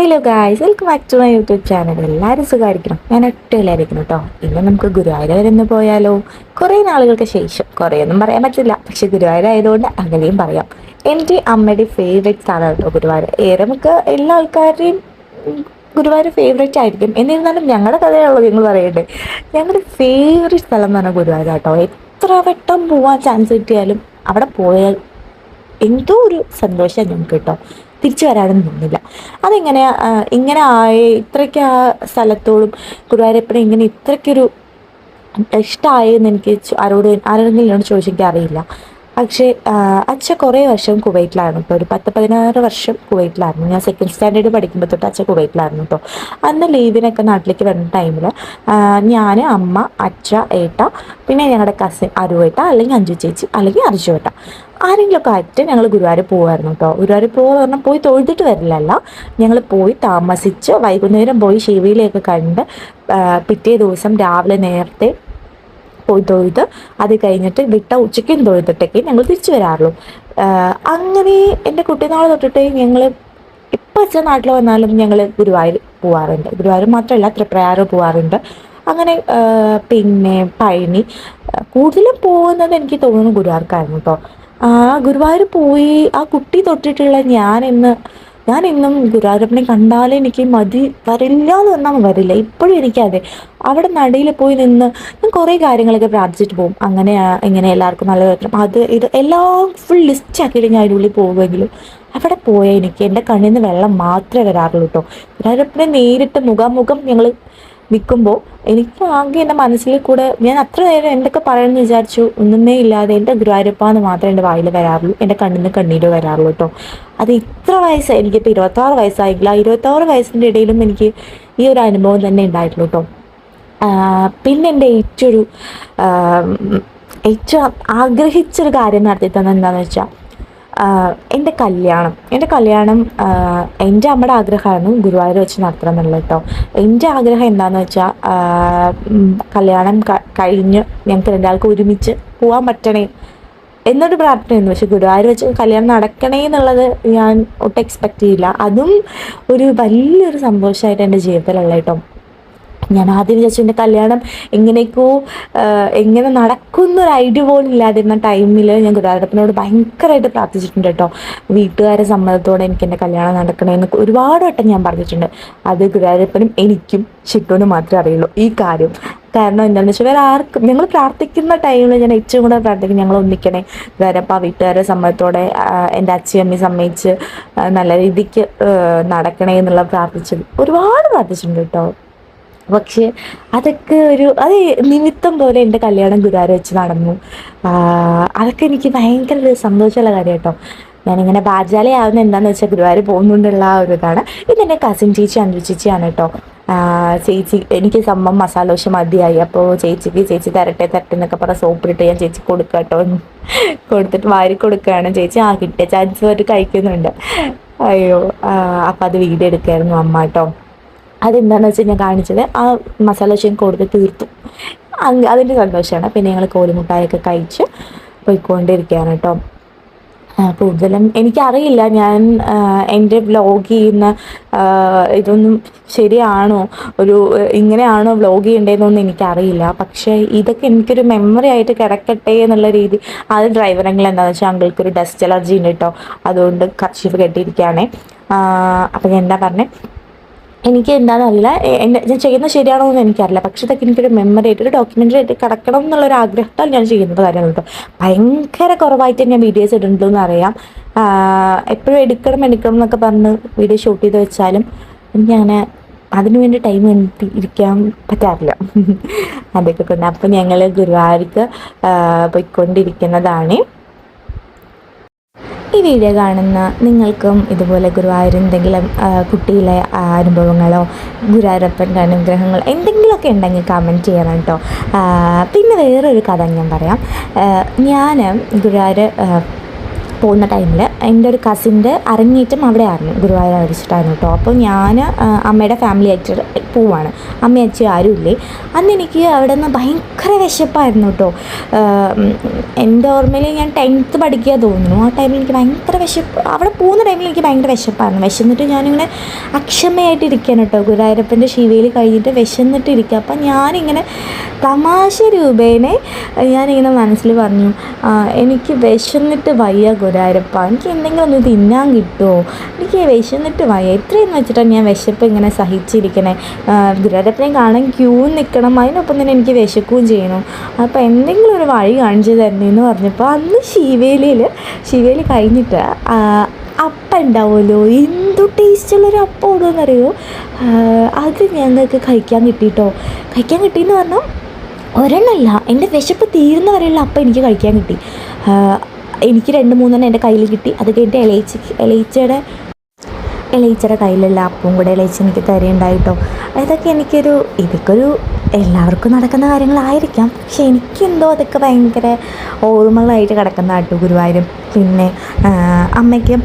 Hello guys welcome back to my YouTube channel എല്ലാവരും സുഖമായിരിക്കണം. ഞാൻ ഒറ്റയിലായിരിക്കണം കേട്ടോ ഇന്ന് നമുക്ക് ഗുരുവായൂർ പോയാലോ? കുറേ നാളുകൾക്ക് ശേഷം. കുറേയൊന്നും പറയാൻ പറ്റില്ല. പക്ഷെ ഗുരുവായൂർ ആയതുകൊണ്ട് അങ്ങനെയും പറയാം. എന്റെ അമ്മയുടെ ഫേവറേറ്റ് സ്ഥലമാണ് കേട്ടോ ഗുരുവായൂർ. ഏറെ നമുക്ക് എല്ലാ ആൾക്കാരുടെയും ഗുരുവായൂർ ഫേവറേറ്റ് ആയിരിക്കും. എന്നിരുന്നാലും ഞങ്ങളുടെ കഥയുള്ളത് നിങ്ങൾ പറയട്ടെ ഞങ്ങളുടെ ഫേവറേറ്റ് സ്ഥലം എന്ന് പറഞ്ഞാൽ ഗുരുവായൂർ കേട്ടോ എത്ര വട്ടം പോവാൻ ചാൻസ് കിട്ടിയാലും അവിടെ പോയാൽ എന്തോ ഒരു സന്തോഷം ഞങ്ങൾക്ക് കേട്ടോ തിരിച്ചു വരാനൊന്നും തോന്നില്ല അതെങ്ങനെ ഇങ്ങനെ ആയ ഇത്രയ്ക്ക് ആ സ്ഥലത്തോടും ഗുരുവായൂരപ്പനെ ഇങ്ങനെ ഇത്രയ്ക്കൊരു ഇഷ്ടമായെന്ന് എനിക്ക് ആരോട് ആരോടെങ്കിലും ചോദിച്ചാൽ അറിയില്ല. പക്ഷേ അച്ഛ കുറേ വർഷം കുവൈറ്റിലായിരുന്നു ഇപ്പോൾ ഒരു പത്ത് പതിനാറ് വർഷം കുവൈറ്റിലായിരുന്നു. ഞാൻ സെക്കൻഡ് സ്റ്റാൻഡേർഡ് പഠിക്കുമ്പോൾ തൊട്ട് അച്ഛൻ കുവൈറ്റിലായിരുന്നു കേട്ടോ. അന്ന് ലീവിനൊക്കെ നാട്ടിലേക്ക് വരുന്ന ടൈമിൽ ഞാൻ അമ്മ അച്ഛ ഏട്ട പിന്നെ ഞങ്ങളുടെ കസിൻ അരുവേട്ട അല്ലെങ്കിൽ അഞ്ചു ചേച്ചി അല്ലെങ്കിൽ അർജുവേട്ട. ആരെങ്കിലുമൊക്കെ ആയിട്ട് ഞങ്ങൾ ഗുരുവായൂർ പോകുമായിരുന്നു കേട്ടോ. ഗുരുവായൂർ പോകുക പറഞ്ഞാൽ പോയി തൊഴുതിട്ട് വരില്ലല്ല. ഞങ്ങൾ പോയി താമസിച്ച് വൈകുന്നേരം പോയി ശിവയിലേക്ക് കണ്ട് പിറ്റേ ദിവസം രാവിലെ നേരത്തെ പോയി തൊഴുത് അത് കഴിഞ്ഞിട്ട് വിട്ട ഉച്ചയ്ക്കും തൊഴുതിട്ടൊക്കെ ഞങ്ങൾ തിരിച്ചു വരാറുള്ളൂ. അങ്ങനെ എന്റെ കുട്ടിനാൾ തൊട്ടിട്ട് ഞങ്ങൾ ഇപ്പം അച്ഛൻ നാട്ടിൽ വന്നാലും ഞങ്ങൾ ഗുരുവായൂർ പോവാറുണ്ട്. ഗുരുവായൂർ മാത്രമല്ല തൃപ്രയാറ് പോവാറുണ്ട്. അങ്ങനെ പിന്നെ പഴനി കൂടുതലും പോകുന്നത് എനിക്ക് തോന്നുന്നു ഗുരുവായൂർക്കായിരുന്നു കേട്ടോ ആ ഗുരുവായൂർ പോയി ആ കുട്ടി തൊട്ടിട്ടുള്ള ഞാൻ ഇന്ന് ഞാൻ ഇന്നും ഗുരുവായൂരപ്പനെ കണ്ടാലേ എനിക്ക് മതി വരില്ല എന്ന് പറഞ്ഞാൽ വരില്ല. ഇപ്പോഴും എനിക്കതെ. അവിടെ നടയിൽ പോയി നിന്ന് ഞാൻ കുറേ കാര്യങ്ങളൊക്കെ പ്രാർത്ഥിച്ചിട്ട് പോകും. അങ്ങനെ ഇങ്ങനെ എല്ലാവർക്കും നല്ല കാര്യം അത് ഇത് എല്ലാം ഫുൾ ലിസ്റ്റ് ആക്കിയിട്ട് ഞാൻ അതിനുള്ളിൽ പോകുമെങ്കിലും അവിടെ പോയാൽ എനിക്ക് എന്റെ കണ്ണിൽ നിന്ന് വെള്ളം മാത്രമേ വരാറുള്ളൂ കേട്ടോ ഗുരുവായൂരപ്പനെ നേരിട്ട് മുഖാമുഖം ഞങ്ങൾ നിൽക്കുമ്പോൾ എനിക്ക് ആകെ എന്റെ മനസ്സിൽ കൂടെ ഞാൻ അത്ര നേരം എന്തൊക്കെ പറയണമെന്ന് വിചാരിച്ചു. ഒന്നുമേ ഇല്ലാതെ എന്റെ ഗുരുവായൂരപ്പ എന്ന് മാത്രമേ എന്റെ വായിൽ വരാറുള്ളൂ. എന്റെ കണ്ണിന് കണ്ണീര് വരാറുള്ളൂ കേട്ടോ. അത് ഇത്ര വയസ്സ് എനിക്കിപ്പോൾ ഇരുപത്താറ് വയസ്സായില്ല. ഇരുപത്താറ് വയസ്സിന്റെ ഇടയിലും എനിക്ക് ഈ ഒരു അനുഭവം തന്നെ ഉണ്ടായിട്ടുള്ളൂ കേട്ടോ. പിന്നെ എന്റെ ഏറ്റവും ഏറ്റവും ആഗ്രഹിച്ചൊരു കാര്യം നടത്തി തന്നെ എന്താണെന്ന് വെച്ചാൽ എന്റെ കല്യാണം. എന്റെ കല്യാണം എന്റെ അമ്മയുടെ ആഗ്രഹമായിരുന്നു ഗുരുവായൂർ വെച്ച് നടത്തണം എന്നുള്ളത് കേട്ടോ. എന്റെ ആഗ്രഹം എന്താണെന്ന് വെച്ചാൽ കല്യാണം കഴിഞ്ഞ് ഞങ്ങൾക്ക് രണ്ടാൾക്ക് ഒരുമിച്ച് പോകാൻ പറ്റണേ എന്നൊരു പ്രാർത്ഥനയായിരുന്നു. പക്ഷെ ഗുരുവായൂർ വെച്ച് കല്യാണം നടക്കണേ എന്നുള്ളത് ഞാൻ ഒട്ടും എക്സ്പെക്റ്റ് ചെയ്യില്ല അതും ഒരു വലിയൊരു സന്തോഷമായിട്ട് എന്റെ ജീവിതത്തിലുള്ള കേട്ടോ. ഞാൻ ആദ്യം വിചാരിച്ചു എന്റെ കല്യാണം എങ്ങനെയൊക്കെയോ എങ്ങനെ നടക്കുന്നൊരു ഐഡിയ പോലും ഇല്ലാതിരുന്ന ടൈമിൽ ഞാൻ ഗുരുവായൂരപ്പനോട് ഭയങ്കരമായിട്ട് പ്രാർത്ഥിച്ചിട്ടുണ്ട് കേട്ടോ. വീട്ടുകാരെ സമ്മതത്തോടെ എനിക്ക് എന്റെ കല്യാണം നടക്കണമെന്ന് ഒരുപാട് വട്ടം ഞാൻ പറഞ്ഞിട്ടുണ്ട്. അത് ഗുരുവായൂരപ്പനും എനിക്കും ഷിട്ടുവിനും മാത്രമേ അറിയുള്ളൂ ഈ കാര്യം. കാരണം എന്താണെന്ന് വെച്ചാൽ വേറെ ആർക്കും ഞങ്ങൾ പ്രാർത്ഥിക്കുന്ന ടൈമിൽ ഞാൻ ഏറ്റവും കൂടുതൽ പ്രാർത്ഥിക്കും ഞങ്ങൾ ഒന്നിക്കണേ. വേറെപ്പോൾ വീട്ടുകാരെ സമ്മതത്തോടെ എന്റെ എന്റെ അമ്മയും സമ്മതിച്ച് നല്ല രീതിക്ക് നടക്കണേ എന്നുള്ള പ്രാർത്ഥിച്ചത് ഒരുപാട് പ്രാർത്ഥിച്ചിട്ടുണ്ട് കേട്ടോ. പക്ഷേ അതൊക്കെ ഒരു അത് നിമിത്തം പോലെ എന്റെ കല്യാണം ഗുരുവായൂർ വെച്ച് നടന്നു. അതൊക്കെ എനിക്ക് ഭയങ്കര സന്തോഷമുള്ള കാര്യം കേട്ടോ ഞാനിങ്ങനെ ബാജാലയാവുന്ന എന്താണെന്ന് വെച്ചാൽ ഗുരുവായൂർ പോകുന്നുണ്ടുള്ള ആ ഒരു ഇതാണ്. ഇതെന്റെ കസിൻ ചേച്ചി അഞ്ചു ചേച്ചിയാണ് കേട്ടോ. ചേച്ചി എനിക്ക് സംഭവം മസാല ദോശ മതിയായി. അപ്പോൾ ചേച്ചിക്ക് ചേച്ചി തരട്ടെ തരട്ടെ എന്നൊക്കെ പറഞ്ഞ സോപ്പിട്ട് ഞാൻ ചേച്ചി കൊടുക്കുക കേട്ടോ. കൊടുത്തിട്ട് വാരി കൊടുക്കുകയാണ്. ചേച്ചി ആ കിട്ടിയ ചാൻസ് അവർ കഴിക്കുന്നുണ്ട്. അയ്യോ അപ്പം അത് വീഡിയോ എടുക്കായിരുന്നു അമ്മ കേട്ടോ. അതെന്താണെന്ന് വെച്ചാൽ ഞാൻ കാണിച്ചത് ആ മസാല ദോശയും കൊടുത്ത് തീർത്തു. അങ്ങ് അതിന്റെ സന്തോഷമാണ് പിന്നെ ഞങ്ങൾ കോലുമുട്ടായൊക്കെ കഴിച്ച് പോയിക്കൊണ്ടിരിക്കുകയാണ് കേട്ടോ. കൂടുതലും എനിക്കറിയില്ല. ഞാൻ എന്റെ വ്ലോഗ് ചെയ്യുന്ന ഇതൊന്നും ശരിയാണോ? ഒരു ഇങ്ങനെയാണോ വ്ലോഗ് ചെയ്യേണ്ടതെന്നൊന്നും എനിക്കറിയില്ല. പക്ഷേ ഇതൊക്കെ എനിക്കൊരു മെമ്മറി ആയിട്ട് കിടക്കട്ടെ എന്നുള്ള രീതി. അത് ഡ്രൈവർ അങ്കിൾ എന്താണെന്ന് വെച്ചാൽ അങ്കിൾക്ക് ഒരു ഡസ്റ്റ് അലർജി ഉണ്ട് കേട്ടോ. അതുകൊണ്ട് കർച്ചീഫ് കെട്ടിയിരിക്കുകയാണേ. അപ്പം ഞാൻ എന്താ പറഞ്ഞേ? എനിക്ക് എന്താണെന്ന് അറിയില്ല എന്റെ ഞാൻ ചെയ്യുന്നത് ശരിയാണോ എന്ന് എനിക്കറിയില്ല. പക്ഷെ ഇതൊക്കെ എനിക്കൊരു മെമ്മറി ആയിട്ട് ഒരു ഡോക്യുമെന്ററി ആയിട്ട് കിടക്കണം എന്നുള്ളൊരു ആഗ്രഹത്താൽ ഞാൻ ചെയ്യുന്നത് കാര്യമാണ് കേട്ടോ ഭയങ്കര കുറവായിട്ട് ഞാൻ വീഡിയോസ് ഇടുന്നുണ്ടെന്ന് അറിയാം എപ്പോഴും എടുക്കണം എടുക്കണം എന്നൊക്കെ പറഞ്ഞ് വീഡിയോ ഷൂട്ട് ചെയ്ത് വെച്ചാലും അങ്ങനെ അതിനു വേണ്ടി ടൈം ഇരിക്കാൻ പറ്റാറില്ല. അതൊക്കെ കൊണ്ട് അപ്പം ഞങ്ങൾ ഗുരുവായൂർക്ക് പോയിക്കൊണ്ടിരിക്കുന്നതാണ്. ഈ വീഡിയോ കാണുന്ന നിങ്ങൾക്കും ഇതുപോലെ ഗുരുവായൂർ എന്തെങ്കിലും കുട്ടിയിലെ അനുഭവങ്ങളോ ഗുരുവായൂരപ്പന്റെ അനുഗ്രഹങ്ങളോ എന്തെങ്കിലുമൊക്കെ ഉണ്ടെങ്കിൽ കമന്റ് ചെയ്യണം കേട്ടോ. പിന്നെ വേറൊരു കഥ ഞാൻ പറയാം. ഞാൻ ഗുരുവായൂർ പോകുന്ന ടൈമിൽ എന്റെ ഒരു കസിന്റെ അരങ്ങേറ്റം അവിടെ ആയിരുന്നു ഗുരുവായൂർ വെച്ചിട്ടായിരുന്നു കേട്ടോ അപ്പോൾ ഞാൻ അമ്മയുടെ ഫാമിലി ആയിട്ട് പോവാണ്. അമ്മ അച്ഛൻ ആരുമില്ലേ അന്ന് എനിക്ക് അവിടെ നിന്ന് ഭയങ്കര വിശപ്പായിരുന്നു കേട്ടോ എന്റെ ഓർമ്മയിൽ ഞാൻ ടെൻത്ത് പഠിക്കുക തോന്നുന്നു. ആ ടൈമിൽ എനിക്ക് ഭയങ്കര വിശപ്പ് അവിടെ പോകുന്ന ടൈമിൽ എനിക്ക് ഭയങ്കര വിശപ്പായിരുന്നു. വിശന്നിട്ട് ഞാനിങ്ങനെ അക്ഷമയായിട്ട് ഇരിക്കുകയാണ് കേട്ടോ ഗുരുവായൂരപ്പന്റെ ശിവയിൽ കഴിഞ്ഞിട്ട് വിശന്നിട്ട് ഇരിക്കുക അപ്പം ഞാനിങ്ങനെ തമാശ രൂപേണെ ഞാനിങ്ങനെ മനസ്സിൽ പറഞ്ഞു എനിക്ക് വിശന്നിട്ട് വയ്യ ഗുരുവായൂരപ്പ. എനിക്ക് എന്തെങ്കിലും ഒന്ന് തിന്നാൻ കിട്ടുമോ എനിക്ക് വിശന്നിട്ട് വയ്യ. ഇത്രയും വെച്ചിട്ടാണ് ഞാൻ വിശപ്പ് ഇങ്ങനെ സഹിച്ചിരിക്കണേ. ഗുരുവായൂരപ്പനെ കാണാൻ ക്യൂ നിൽക്കണം അതിനൊപ്പം തന്നെ എനിക്ക് വിശക്കുകയും ചെയ്യണം. അപ്പോൾ എന്തെങ്കിലും ഒരു വഴി കാണിച്ചു തരണേന്ന് പറഞ്ഞപ്പോൾ അന്ന് ശിവേലിയിൽ ശിവേലി കഴിഞ്ഞിട്ട് അപ്പം ഉണ്ടാവുമല്ലോ എന്തു ടേസ്റ്റുള്ളൊരു അപ്പം ഉള്ളതെന്നറിയോ അത് ഞങ്ങൾക്ക് കഴിക്കാൻ കിട്ടിയിട്ടോ കഴിക്കാൻ കിട്ടിയെന്ന് പറഞ്ഞാൽ ഒരെണ്ണമല്ല എന്റെ വിശപ്പ് തീരുന്ന വരെയുള്ള അപ്പം എനിക്ക് കഴിക്കാൻ കിട്ടി. എനിക്ക് രണ്ട് മൂന്നെണ്ണം എന്റെ കയ്യിൽ കിട്ടി. അത് കഴിഞ്ഞിട്ട് ഇളയിച്ചയ്ക്ക് ഇളയിച്ചയുടെ ഇളയിച്ചയുടെ കയ്യിലുള്ള അപ്പവും കൂടെ ഇളയിച്ച് എനിക്ക് തരുന്നുണ്ടായിട്ടോ അതൊക്കെ എനിക്കൊരു ഇതൊക്കെ ഒരു എല്ലാവർക്കും നടക്കുന്ന കാര്യങ്ങളായിരിക്കാം. പക്ഷെ എനിക്കെന്തോ അതൊക്കെ ഭയങ്കര ഓർമ്മകളായിട്ട് കിടക്കുന്ന കേട്ടോ ഗുരുവായൂരും. പിന്നെ അമ്മയ്ക്ക്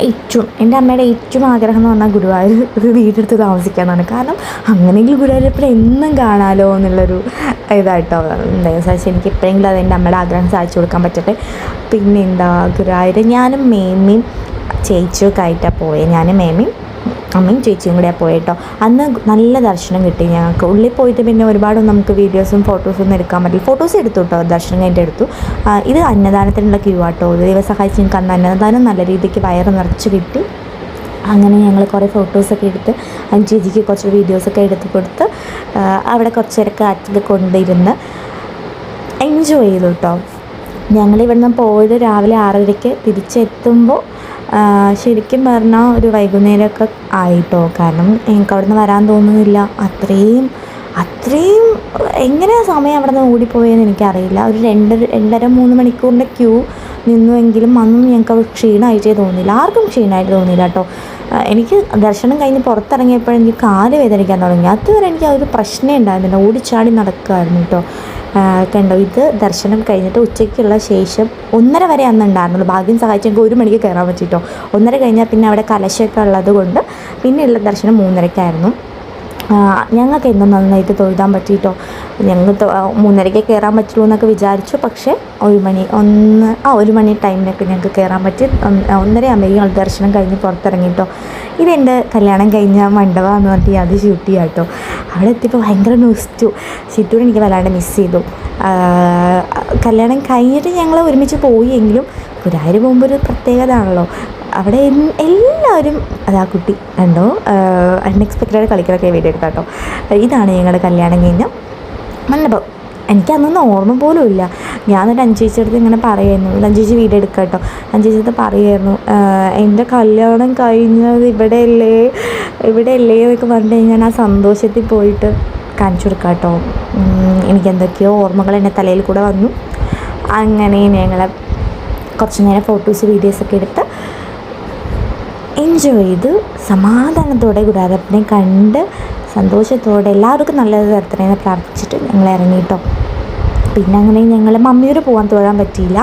ഏറ്റവും എന്റെ അമ്മയുടെ ഏറ്റവും ആഗ്രഹം എന്ന് പറഞ്ഞാൽ ഗുരുവായൂർ ഒരു വീടെടുത്ത് താമസിക്കാമെന്നാണ് കാരണം അങ്ങനെയെങ്കിൽ ഗുരുവായൂരപ്പനെ എന്നും കാണാമല്ലോ എന്നുള്ളൊരു ഇതായിട്ടോ. സാധിച്ചു എനിക്ക് എപ്പോഴെങ്കിലും അത് എന്റെ അമ്മയുടെ ആഗ്രഹം സാധിച്ചു കൊടുക്കാൻ പറ്റട്ടെ. പിന്നെ എന്താ ഗുരുവായൂർ ഞാനും മേമ്മയും ചേച്ചിയൊക്കെ ആയിട്ടാണ് പോയത് ഞാനും മേമ്മയും അമ്മയും ചേച്ചിയും കൂടെ പോയിട്ടോ. അന്ന് നല്ല ദർശനം കിട്ടി ഞങ്ങൾക്ക്. ഉള്ളിൽ പോയിട്ട് പിന്നെ ഒരുപാട് നമുക്ക് വീഡിയോസും ഫോട്ടോസും ഒന്നും എടുക്കാൻ പറ്റില്ല. ഫോട്ടോസ് എടുത്തു കേട്ടോ ദർശനം കഴിഞ്ഞിട്ട് എടുത്തു. ഇത് അന്നദാനത്തിനുള്ള ക്യൂ ആട്ടോ. ദിവസം സഹായിച്ച് ഞങ്ങൾക്ക് അന്ന് അന്നദാനം നല്ല രീതിക്ക് വയറ് നിറച്ച് കിട്ടി. അങ്ങനെ ഞങ്ങൾ കുറേ ഫോട്ടോസൊക്കെ എടുത്ത് ചേച്ചിക്ക് കുറച്ച് വീഡിയോസൊക്കെ എടുത്ത് കൊടുത്ത് അവിടെ കുറച്ച് നേരം കാറ്റിൽ കൊണ്ടിരുന്ന് എൻജോയ് ചെയ്തു കേട്ടോ. ഞങ്ങൾ ഇവിടുന്ന് പോയത് രാവിലെ ആറരയ്ക്ക് തിരിച്ചെത്തുമ്പോൾ ശരിക്കും പറഞ്ഞാൽ ഒരു വൈകുന്നേരമൊക്കെ ആയിട്ടോ. കാരണം എനിക്ക് അവിടുന്ന് വരാൻ തോന്നുന്നില്ല. അത്രയും അത്രയും എങ്ങനെയാണ് സമയം അവിടെ നിന്ന് ഓടിപ്പോയെന്ന് എനിക്കറിയില്ല. ഒരു രണ്ട് രണ്ടര മൂന്ന് മണിക്കൂറിന്റെ ക്യൂ നിന്നുവെങ്കിലും അന്നും ഞങ്ങൾക്ക് അവർ ക്ഷീണമായിട്ടേ തോന്നിയില്ല. ആർക്കും ക്ഷീണമായിട്ട് തോന്നിയില്ല കേട്ടോ. എനിക്ക് ദർശനം കഴിഞ്ഞ് പുറത്തിറങ്ങിയപ്പോഴെനിക്ക് കാൽ വേദനിക്കാൻ തുടങ്ങി. അതുവരെ എനിക്ക് ആ ഒരു പ്രശ്നമേ ഉണ്ടായിരുന്നില്ല. ഓടിച്ചാടി നടക്കുമായിരുന്നു കേട്ടോ. കണ്ടോ ഇത് ദർശനം കഴിഞ്ഞിട്ട് ഉച്ചയ്ക്കുള്ള ശേഷം ഒന്നര വരെ അന്ന് ഉണ്ടായിരുന്നുള്ളൂ. ഭാഗ്യം സഹായിച്ചെങ്കിൽ ഒരു മണിക്ക് കയറാൻ പറ്റിയിട്ടോ. ഒന്നര കഴിഞ്ഞാൽ പിന്നെ അവിടെ കലശമൊക്കെ ഉള്ളത് കൊണ്ട് പിന്നെയുള്ള ദർശനം മൂന്നരയ്ക്കായിരുന്നു. ഞങ്ങൾക്ക് എന്നും നന്നായിട്ട് തൊഴുതാൻ പറ്റിയിട്ടോ? ഞങ്ങൾ മൂന്നരയ്ക്ക് കയറാൻ പറ്റുള്ളൂ എന്നൊക്കെ വിചാരിച്ചു. പക്ഷേ ഒരു മണി ഒന്ന് ആ ഒരു മണി ടൈമിനൊക്കെ ഞങ്ങൾക്ക് കയറാൻ പറ്റി. ഒന്ന്- ഒന്നര ഞങ്ങൾ ദർശനം കഴിഞ്ഞ് പുറത്തിറങ്ങിയിട്ടോ ഇതെന്റെ കല്യാണം കഴിഞ്ഞ മണ്ഡപമെന്ന് പറഞ്ഞിട്ട് അത് ഷൂട്ട് ചെയ്യാം കേട്ടോ. അവിടെ എത്തിയപ്പോൾ ഭയങ്കര നൊസ്റ്റു ഷിറ്റൂർ എനിക്ക് വല്ലാണ്ട് മിസ് ചെയ്തു. കല്യാണം കഴിഞ്ഞിട്ട് ഞങ്ങൾ ഒരുമിച്ച് പോയി എങ്കിലും ഗുരുവായൂർ പോകുമ്പോൾ ഒരു പ്രത്യേകത ആണല്ലോ അവിടെ എല്ലാവരും അതാ കുട്ടി കണ്ടോ അൺഎക്സ്പെക്റ്റഡ് കളിക്കലൊക്കെ വീഡിയോ എടുക്കാം കേട്ടോ. ഇതാണ് ഞങ്ങളുടെ കല്യാണം കഴിഞ്ഞ മണ്ഡപം. എനിക്ക് അന്നൊന്നും ഓർമ്മ പോലും ഇല്ല. ഞാൻ എന്നിട്ട് അഞ്ചേച്ചിയുടെ ഇങ്ങനെ പറയായിരുന്നു അഞ്ചേച്ചി വീട് എടുക്കാം കേട്ടോ. അഞ്ചേച്ചിയുടെ പറയായിരുന്നു എന്റെ കല്യാണം കഴിഞ്ഞത് ഇവിടെയല്ലേ ഇവിടെയല്ലേ? എന്നൊക്കെ പറഞ്ഞു കഴിഞ്ഞാൽ ആ സന്തോഷത്തിൽ പോയിട്ട് കാണിച്ചു കൊടുക്കാം കേട്ടോ. എനിക്കെന്തൊക്കെയോ ഓർമ്മകൾ എന്റെ തലയിൽ കൂടെ വന്നു. അങ്ങനെ ഞങ്ങളെ കുറച്ച് നേരം ഫോട്ടോസ് വീഡിയോസൊക്കെ എടുത്ത് എൻജോയ് ചെയ്ത് സമാധാനത്തോടെ ഗുരുവായൂരപ്പനെ കണ്ട് സന്തോഷത്തോടെ എല്ലാവർക്കും നല്ലത് തരത്തിനെ പ്രാർത്ഥിച്ചിട്ട് ഞങ്ങൾ ഇറങ്ങി കേട്ടോ. പിന്നെ അങ്ങനെ ഞങ്ങൾ മമ്മിയോട് പോകാൻ തൊഴാൻ പറ്റിയില്ല.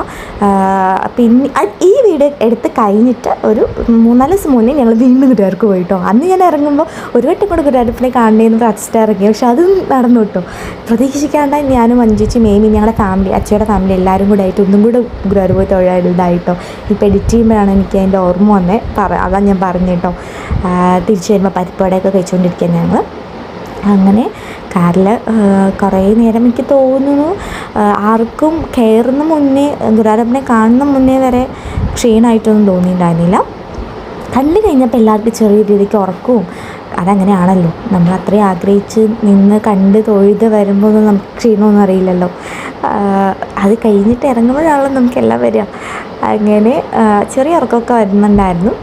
പിന്നെ ഈ വീട് എടുത്ത് കഴിഞ്ഞിട്ട് ഒരു മൂന്നാൽ ദിവസം മുന്നേ ഞങ്ങൾ വീണ്ടും ഗുരുവായൂർക്ക് പോയിട്ടോ. അന്ന് ഞാൻ ഇറങ്ങുമ്പോൾ ഒരു വട്ടം കൂടെ ഗുരുവായൂരപ്പനെ കാണണേന്ന് പ്രാർത്ഥിച്ചിട്ട് ഇറങ്ങി. പക്ഷെ അത് നടന്നു കേട്ടോ. പ്രതീക്ഷിക്കാണ്ട് ഞാനും അഞ്ചേച്ചി മേമി ഞങ്ങളുടെ ഫാമിലി അച്ഛയുടെ ഫാമിലി എല്ലാവരും കൂടെ ആയിട്ട് ഒന്നും കൂടെ ഗുരുവായൂർ പോയി തൊഴിലായിട്ടോ ഇപ്പോൾ എഡിറ്റ് ചെയ്യുമ്പോഴാണ് എനിക്ക് അതിന്റെ ഓർമ്മ വന്നേ. പറ അതാണ് ഞാൻ പറഞ്ഞു കേട്ടോ. തിരിച്ചു വരുമ്പോൾ പരിപ്പുവടയൊക്കെ കഴിച്ചുകൊണ്ടിരിക്കുകയാണ് ഞങ്ങൾ അങ്ങനെ കാറിൽ കുറേ നേരം എനിക്ക് തോന്നുന്നു ആർക്കും കയറുന്ന മുന്നേ ഗുരുവായൂരപ്പനെ കാണുന്ന മുന്നേ വരെ ക്ഷീണമായിട്ടൊന്നും തോന്നിയിട്ടുണ്ടായിരുന്നില്ല. കണ്ടു കഴിഞ്ഞപ്പോൾ എല്ലാവർക്കും ചെറിയ രീതിക്ക് ഉറക്കവും അതങ്ങനെയാണല്ലോ. നമ്മൾ അത്രയും ആഗ്രഹിച്ച് നിന്ന് കണ്ട് തൊഴുത് വരുമ്പോൾ നമുക്ക് ക്ഷീണമൊന്നും അറിയില്ലല്ലോ. അത് കഴിഞ്ഞിട്ട് ഇറങ്ങുമ്പോഴാണല്ലോ നമുക്കെല്ലാം വരിക. അങ്ങനെ ചെറിയ ഉറക്കമൊക്കെ വരുന്നുണ്ടായിരുന്നു.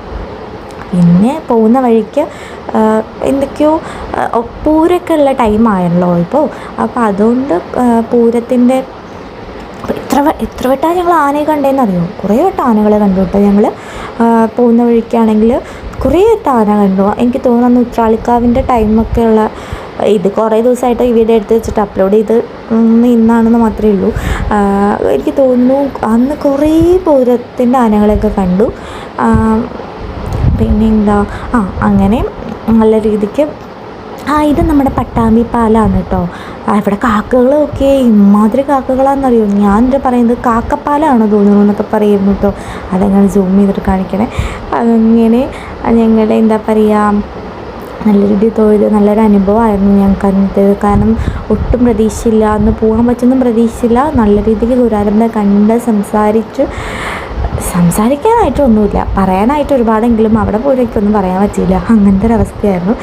പിന്നെ പോകുന്ന വഴിക്ക് എന്തൊക്കെയോ പൂരമൊക്കെ ഉള്ള ടൈമായല്ലോ ഇപ്പോൾ അപ്പോൾ അതുകൊണ്ട് പൂരത്തിന്റെ എത്ര എത്ര വട്ടാണ് ഞങ്ങൾ ആനയെ കണ്ടതെന്ന് അറിയോ കുറേ വട്ടം ആനകളെ കണ്ടു കേട്ടോ ഞങ്ങൾ പോകുന്ന വഴിക്കാണെങ്കിൽ കുറേ വട്ടം ആന കണ്ടു. എനിക്ക് തോന്നുന്നു ഉത്രാളിക്കാവിന്റെ ടൈമൊക്കെ ഉള്ള ഇത് കുറേ ദിവസമായിട്ട് ഈ വീഡിയോ എടുത്ത് വെച്ചിട്ട് അപ്ലോഡ് ചെയ്ത് ഇന്ന് ഇന്നാണെന്ന് മാത്രമേ ഉള്ളൂ. എനിക്ക് തോന്നുന്നു അന്ന് കുറേ പൂരത്തിന്റെ ആനകളെയൊക്കെ കണ്ടു. പിന്നെ എന്താ ആ അങ്ങനെ നല്ല രീതിക്ക്. ആ ഇത് നമ്മുടെ പട്ടാമ്പി പാലാണ് കേട്ടോ ഇവിടെ കാക്കകളൊക്കെ ഇമാതിരി കാക്കകളാണെന്നറിയോ ഞാൻ എന്താ പറയുന്നത് കാക്കപ്പാലാണോ തോന്നുന്നു എന്നൊക്കെ പറയുന്നു കേട്ടോ അതങ്ങനെ സൂം ചെയ്തിട്ട് കാണിക്കണേ. അങ്ങനെ ഞങ്ങളുടെ എന്താ പറയുക നല്ല രീതിയിൽ തൊഴുത് നല്ലൊരു അനുഭവമായിരുന്നു ഞങ്ങൾക്ക് അന്നത്തെ കാരണം ഒട്ടും പ്രതീക്ഷയില്ല. അന്ന് പോകാൻ പറ്റുമെന്നും പ്രതീക്ഷയില്ല. നല്ല രീതിക്ക് ഗുരുവായൂരമ്പലം കണ്ട് സംസാരിച്ച്. സംസാരിക്കാനായിട്ടൊന്നുമില്ല. പറയാനായിട്ട് ഒരുപാടെങ്കിലും അവിടെ പോയിട്ടൊന്നും പറയാൻ പറ്റിയില്ല. അങ്ങനത്തെ ഒരവസ്ഥയായിരുന്നു.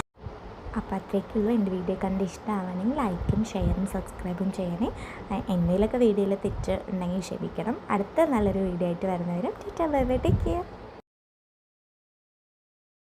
അപ്പോൾ അത്രയ്ക്കുള്ളൂ. എന്റെ വീഡിയോ കണ്ട് ഇഷ്ടമാവണമെങ്കിൽ ലൈക്കും ഷെയറും സബ്സ്ക്രൈബും ചെയ്യണേ. എന്തെങ്കിലുമൊക്കെ വീഡിയോയിൽ തെറ്റ് ഉണ്ടെങ്കിൽ ക്ഷമിക്കണം. അടുത്ത നല്ലൊരു വീഡിയോ ആയിട്ട് വരുന്നവരും ടേക്ക് കെയർ.